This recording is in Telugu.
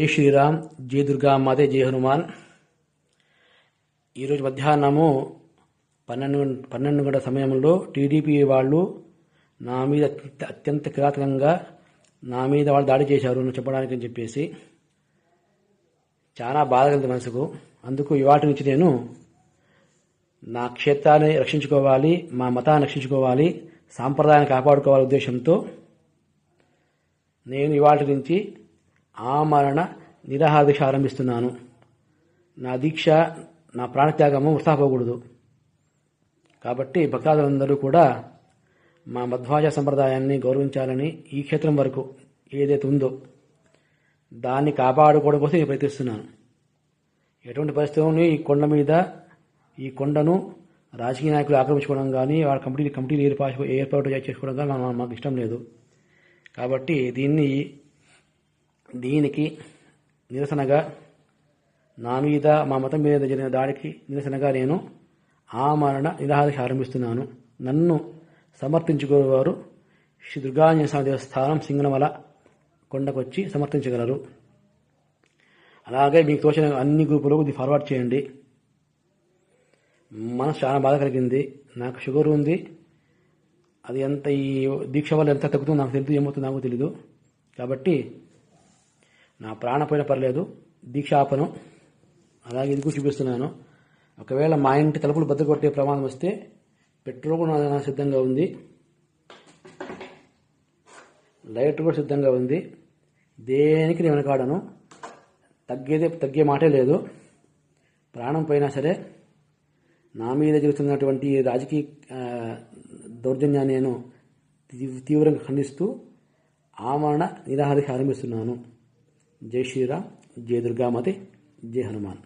జై శ్రీరామ్ జై దుర్గామాతే జై హనుమాన్. ఈరోజు మధ్యాహ్నము పన్నెండు పన్నెండు గంటల సమయంలో టీడీపీ వాళ్ళు నా మీద అత్యంత- కిరాతకంగా నా మీద వాళ్ళు దాడి చేశారు అని చెప్పడానికి అని చెప్పేసి చాలా బాధ కలిగింది మనసుకు. అందుకు ఇవాటి నుంచి నేను నా క్షేత్రాన్ని రక్షించుకోవాలి మా మతాన్ని రక్షించుకోవాలి సాంప్రదాయాన్ని కాపాడుకోవాలి ఉద్దేశంతో నేను ఇవాటి నుంచి ఆమరణ నిరాహార దీక్ష ఆరంభిస్తున్నాను. నా దీక్ష నా ప్రాణత్యాగము వృథా కాబట్టి భక్తాదులందరూ కూడా మా మధ్వాజ సంప్రదాయాన్ని గౌరవించాలని ఈ క్షేత్రం వరకు ఏదైతే ఉందో దాన్ని కాపాడుకోవడం కోసం నేను ప్రయత్నిస్తున్నాను. ఎటువంటి పరిస్థితుల్లోని ఈ కొండ మీద ఈ కొండను రాజకీయ నాయకులు ఆక్రమించుకోవడం కానీ వాళ్ళ కమిటీ కమిటీలు ఏర్పాటు ఏర్పాటు చేసుకోవడం కానీ మాకు ఇష్టం లేదు. కాబట్టి దీన్ని దీనికి నిరసనగా నా మీద మా మతం మీద జరిగిన దాడికి నిరసనగా నేను ఆమరణ నిరాహార ఆరంభిస్తున్నాను. నన్ను సమర్థించుకునేవారు శ్రీ దుర్గాంజన స్వామి దేవస్థానం సింగనమల కొండకొచ్చి సమర్థించగలరు. అలాగే మీకు తోచిన అన్ని గ్రూపులకు ఇది ఫార్వర్డ్ చేయండి. మనసు చాలా బాధ కలిగింది. నాకు షుగర్ ఉంది. అది ఎంత ఈ దీక్ష వల్ల ఎంత తగ్గుతుందో నాకు తెలియదు ఏమవుతుందో నాకు తెలీదు. కాబట్టి నా ప్రాణ పర్లేదు దీక్షాపనం అలాగే ఇది కూడా చూపిస్తున్నాను? ఒకవేళ మా ఇంటి తలుపులు బద్దకొట్టే ప్రమాదం వస్తే పెట్రోల్ కూడా నా సిద్ధంగా ఉంది. లైట్ కూడా సిద్ధంగా ఉంది. దేనికి నేను వెనకాడను? తగ్గేదే తగ్గే మాటే లేదు. ప్రాణం పోయినా సరే నా మీద జరుగుతున్నటువంటి రాజకీయ దౌర్జన్యాన్ని నేను తీవ్రంగా ఖండిస్తూ ఆమరణ నిరాహారికి ఆరంభిస్తున్నాను. ಜೈ ಶ್ರೀರಾಮ್ ಜೈ ದುರ್ಗಾಮಾತೆ ಜೈ ಹನುಮಾನ್